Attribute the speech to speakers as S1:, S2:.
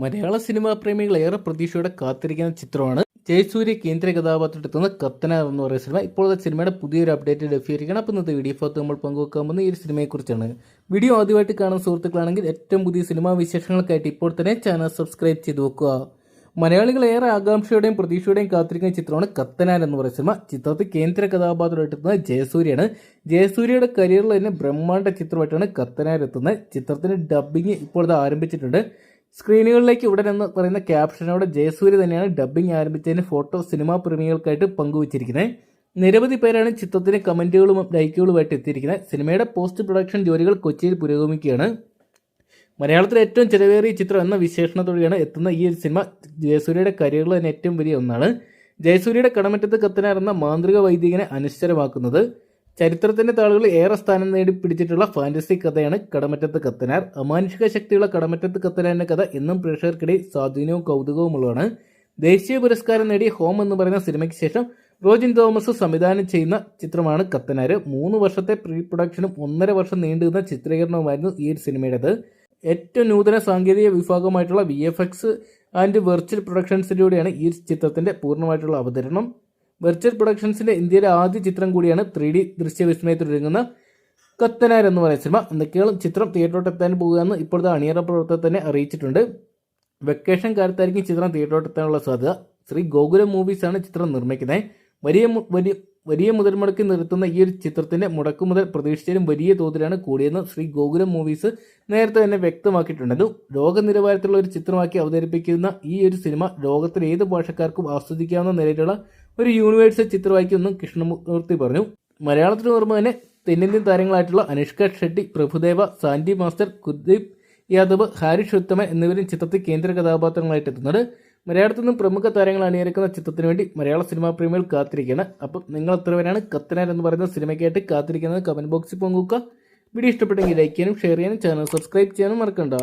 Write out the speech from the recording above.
S1: മലയാള cinema പ്രേമികൾ ഏറെ പ്രതീക്ഷയോടെ കാത്തിരിക്കുന്ന ചിത്രമാണ്. ജയസൂര്യ കേന്ദ്ര കഥാപാത്രത്തെത്തുന്ന കത്തന എന്ന് പറയുന്ന സിനിമ ഇപ്പോഴത്തെ സിനിമയുടെ പുതിയൊരു അപ്ഡേറ്റ് ലഭ്യമായിരിക്കണം അപ്പോൾ ഇന്നത്തെ വീഡിയോ ഭാഗത്ത് നമ്മൾ പങ്കുവെക്കാൻ പോകുന്ന ഈ ഒരു സിനിമയെക്കുറിച്ചാണ്. വീഡിയോ ആദ്യമായിട്ട് കാണുന്ന സുഹൃത്തുക്കളാണെങ്കിൽ ഏറ്റവും പുതിയ സിനിമാ വിശേഷങ്ങൾക്കായിട്ട് ഇപ്പോൾ തന്നെ ചാനൽ സബ്സ്ക്രൈബ് ചെയ്ത് വെക്കുക. മലയാളികൾ ഏറെ ആകാംക്ഷയോടെയും പ്രതീക്ഷയോടെയും കാത്തിരിക്കുന്ന ചിത്രമാണ് കത്തനാൻ എന്ന് പറയുന്ന സിനിമ. ചിത്രത്തിൽ കേന്ദ്ര കഥാപാത്രം എത്തുന്നത് ജയസൂര്യയാണ്. ജയസൂര്യയുടെ കരിയറിൽ തന്നെ ബ്രഹ്മാണ്ഡ ചിത്രമായിട്ടാണ് കത്തനാർ എത്തുന്നത്. ചിത്രത്തിന് ഡബ്ബിങ് ഇപ്പോഴത്തെ ആരംഭിച്ചിട്ടുണ്ട്. സ്ക്രീനുകളിലേക്ക് ഉടൻ എന്ന് പറയുന്ന ക്യാപ്ഷനോടെ ജയസൂര്യ തന്നെയാണ് ഡബ്ബിംഗ് ആരംഭിച്ചതിന് ഫോട്ടോ സിനിമാ പ്രേമികൾക്കായിട്ട് പങ്കുവച്ചിരിക്കുന്നത്. നിരവധി പേരാണ് ചിത്രത്തിന് കമന്റുകളും ലൈക്കുകളുമായിട്ട് എത്തിയിരിക്കുന്നത്. സിനിമയുടെ പോസ്റ്റ് പ്രൊഡക്ഷൻ ജോലികൾ കൊച്ചിയിൽ പുരോഗമിക്കുകയാണ്. മലയാളത്തിലെ ഏറ്റവും ചിലവേറിയ ചിത്രം എന്ന വിശേഷണത്തോടെയാണ് എത്തുന്ന ഈ ഒരു സിനിമ. ജയസൂര്യയുടെ കരിയറിൽ തന്നെ ഏറ്റവും വലിയ ഒന്നാണ്. ജയസൂര്യയുടെ കടമറ്റത്ത് കത്തനാർ എന്ന മാന്ത്രിക വൈദികനെ അനശ്വരമാക്കുന്നത്. ചരിത്രത്തിന്റെ താളുകളിൽ ഏറെ സ്ഥാനം നേടി പിടിച്ചിട്ടുള്ള ഫാന്റസി കഥയാണ് കടമറ്റത്ത് കത്തനാർ. അമാനുഷിക ശക്തിയുള്ള കടമറ്റത്ത് കത്തനാറിന്റെ കഥ ഇന്നും പ്രേക്ഷകർക്കിടയിൽ സ്വാധീനവും കൗതുകവുമുള്ളതാണ് ദേശീയ പുരസ്കാരം നേടിയ ഹോം എന്ന് പറയുന്ന സിനിമയ്ക്ക് ശേഷം റോജിൻ തോമസ് സംവിധാനം ചെയ്യുന്ന ചിത്രമാണ് കത്തനാർ. മൂന്ന് വർഷത്തെ പ്രീ പ്രൊഡക്ഷനും ഒന്നര വർഷം നീണ്ടുനിന്ന ചിത്രീകരണവുമായിരുന്നു ഈ ഒരു സിനിമയുടേത്. ഏറ്റവും നൂതന സാങ്കേതിക വിഭാഗമായിട്ടുള്ള V F X and virtual പ്രൊഡക്ഷൻസിലൂടെയാണ് ഈ ചിത്രത്തിന്റെ പൂർണമായിട്ടുള്ള അവതരണം. വെർച്വൽ പ്രൊഡക്ഷൻസിന്റെ ഇന്ത്യയിലെ ആദ്യ ചിത്രം കൂടിയാണ് ത്രീ ഡി ദൃശ്യവിസ്മയത്തിലൊരുങ്ങുന്ന കത്തനാർ എന്ന് പറയുന്ന സിനിമ. എന്തൊക്കെയാണ് ചിത്രം തിയേറ്ററോട്ടെത്താൻ പോകുകയെന്ന് ഇപ്പോഴത്തെ അണിയറ പ്രവർത്തകർ തന്നെ അറിയിച്ചിട്ടുണ്ട്. വെക്കേഷൻ കാലത്തായിരിക്കും ചിത്രം തിയേറ്ററോട്ടെത്താനുള്ള സാധ്യത. ശ്രീ ഗോകുലം മൂവീസാണ് ചിത്രം നിർമ്മിക്കുന്നത്. വലിയ വലിയ വലിയ മുതൽ മുടക്കി നിർത്തുന്ന ഈ ഒരു ചിത്രത്തിന്റെ മുടക്കു മുതൽ പ്രതീക്ഷിച്ചാലും വലിയ തോതിലാണ് കൂടിയെന്ന് ശ്രീ ഗോകുലം മൂവീസ് നേരത്തെ തന്നെ വ്യക്തമാക്കിയിട്ടുണ്ട്. ലോക നിലവാരത്തിലുള്ള ഒരു ചിത്രമാക്കി അവതരിപ്പിക്കുന്ന ഈ ഒരു സിനിമ ലോകത്തിലെ ഏത് ഭാഷക്കാർക്കും ആസ്വദിക്കാവുന്ന നിലയിലുള്ള ഒരു യൂണിവേഴ്സൽ ചിത്രമാക്കിയെന്നും കൃഷ്ണമൂർത്തി പറഞ്ഞു. മലയാളത്തിന് ഓർമ്മ തന്നെ തെന്നിന്ത്യൻ താരങ്ങളായിട്ടുള്ള അനുഷ്ക ഷെട്ടി പ്രഭുദേവ സാൻഡി മാസ്റ്റർ കുൽദീപ് യാദവ് ഹാരിഷ് ഉത്തമ എന്നിവരും ചിത്രത്തിൽ കേന്ദ്ര കഥാപാത്രങ്ങളായിട്ട് എത്തുന്നത് മലയാളത്തിൽ നിന്നും പ്രമുഖ താരങ്ങൾ അണിയിരിക്കുന്ന ചിത്രത്തിന് വേണ്ടി മലയാള സിനിമാ പ്രേമികൾ കാത്തിരിക്കുകയാണ്. അപ്പം നിങ്ങൾ എത്ര പേരാണ് കത്തനാർ എന്ന് പറയുന്ന സിനിമയ്ക്കായിട്ട് കാത്തിരിക്കുന്നത് കമന്റ് ബോക്സിൽ പങ്കുവെക്കുക. വീഡിയോ ഇഷ്ടപ്പെട്ടെങ്കിൽ ലൈക്ക് ചെയ്യാനും ഷെയർ ചെയ്യാനും ചാനൽ സബ്സ്ക്രൈബ് ചെയ്യാനും മറക്കണ്ട.